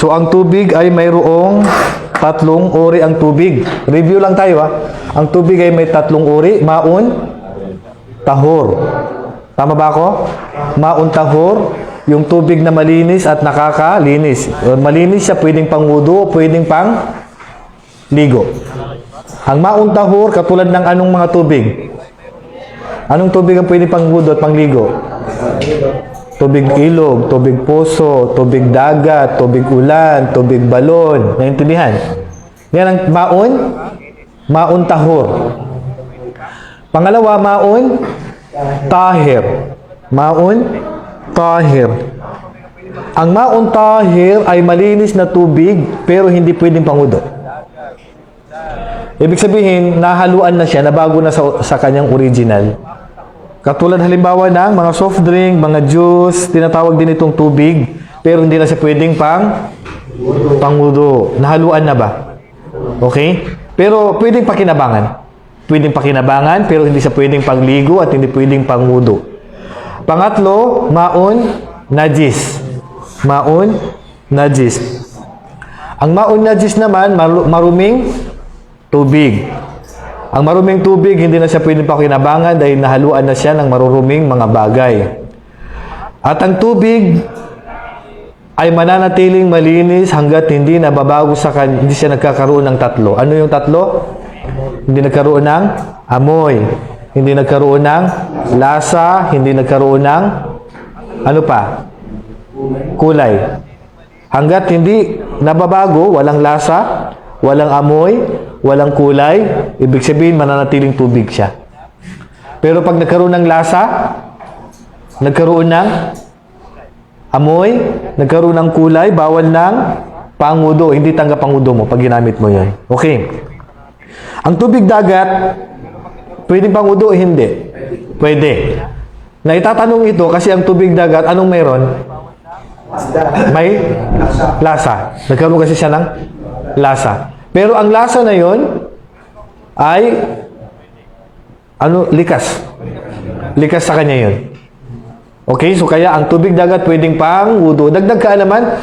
So ang tubig ay mayroong tatlong uri ang tubig. Review lang tayo ha. Ang tubig ay may tatlong uri. Maun, tahor. Tama ba ako? Maun tahor, yung tubig na malinis at nakakalinis. Malinis siya, pwedeng pang wudu, pwedeng pang ligo. Ang maun tahor, katulad ng anong mga tubig? Anong tubig ang pwedeng pang wudu at pang ligo? Tubig ilog, tubig puso, tubig dagat, tubig ulan, tubig balon. Naintindihan? Yan ang maun, maun tahor. Pangalawa, maun, tahir. Maun, tahir. Ang maun tahir ay malinis na tubig pero hindi pwedeng pangudo. Ibig sabihin, nahaluan na siya, nabago na sa, sa kanyang original. Katulad halimbawa ng mga soft drink, mga juice, tinatawag din itong tubig, pero hindi na siya pwedeng pang pangudo. Nahaluan na ba? Okay? Pero pwedeng pakinabangan. Pwedeng pakinabangan, pero hindi siya pwedeng pangligo at hindi pwedeng pangudo. Pangatlo, maun, najis. Maun, najis. Ang maun najis naman, maru- maruming tubig. Ang maruming tubig, hindi na siya pwedeng pakinabangan dahil nahaluan na siya ng maruruming mga bagay. At ang tubig ay mananatiling malinis hanggat hindi nababago sa kan hindi siya nagkakaroon ng tatlo. Ano yung tatlo? Hindi nagkaroon ng amoy, hindi nagkaroon ng lasa, hindi nagkaroon ng ano pa? Kulay. Hanggat hindi nababago, walang lasa, walang amoy, walang kulay, ibig sabihin mananatiling tubig siya. Pero pag nagkaroon ng lasa, nagkaroon ng amoy, nagkaroon ng kulay, bawal ng pangudo. Hindi tanggap pangudo mo pag ginamit mo yun. Okay. Ang tubig dagat, pwedeng pangudo o hindi? Pwede. Na itatanong ito kasi ang tubig dagat, anong meron? May lasa. Nagkaroon kasi siya ng lasa. Pero ang lasa na yon ay ano likas. Likas sa kanya yon. Okay, so kaya ang tubig dagat pwedeng pang wudu. Dagdag kaalaman,